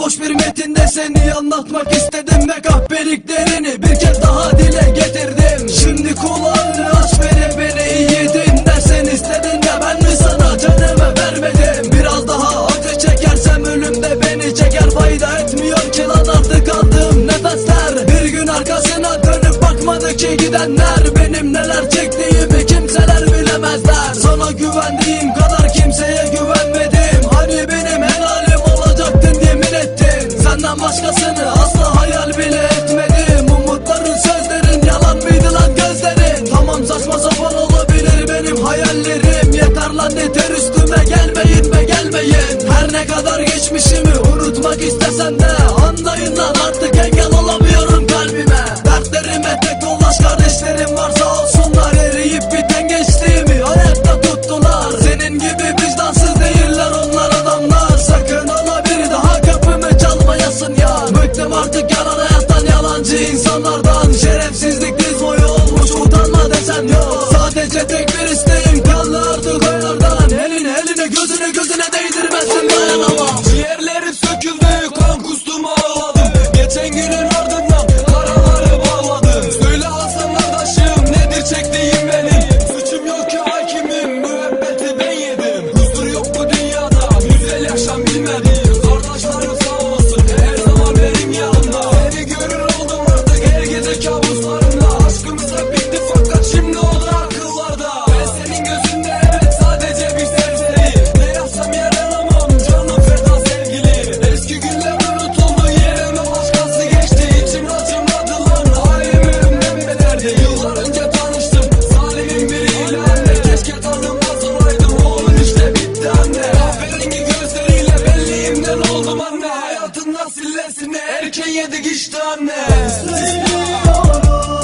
boş bir metinde seni anlatmak istedim ve kahpeliklerini bir kez daha dile getirdim. Şimdi kulağını aç beni beni iyi dinle sen istedin de ben mi sana canımı vermedim? Biraz daha acı çekersem ölüm de beni çeker. Fayda etmiyor ki lan artık aldığım nefesler. Bir gün arkasına dönüp bakmadı ki gidenler. Benim neler çektiğimi kimseler bilemezler. Sana güvendiğim kadar kimseye güven başkasını asla hayal bile etmedim. Umutların sözlerin yalan mıydı lan gözlerin? Tamam saçma sapan olabilir benim hayallerim. Yeter lan yeter üstüme gelmeyin ve gelmeyin. Her ne kadar geçmişim anne Söylüyorum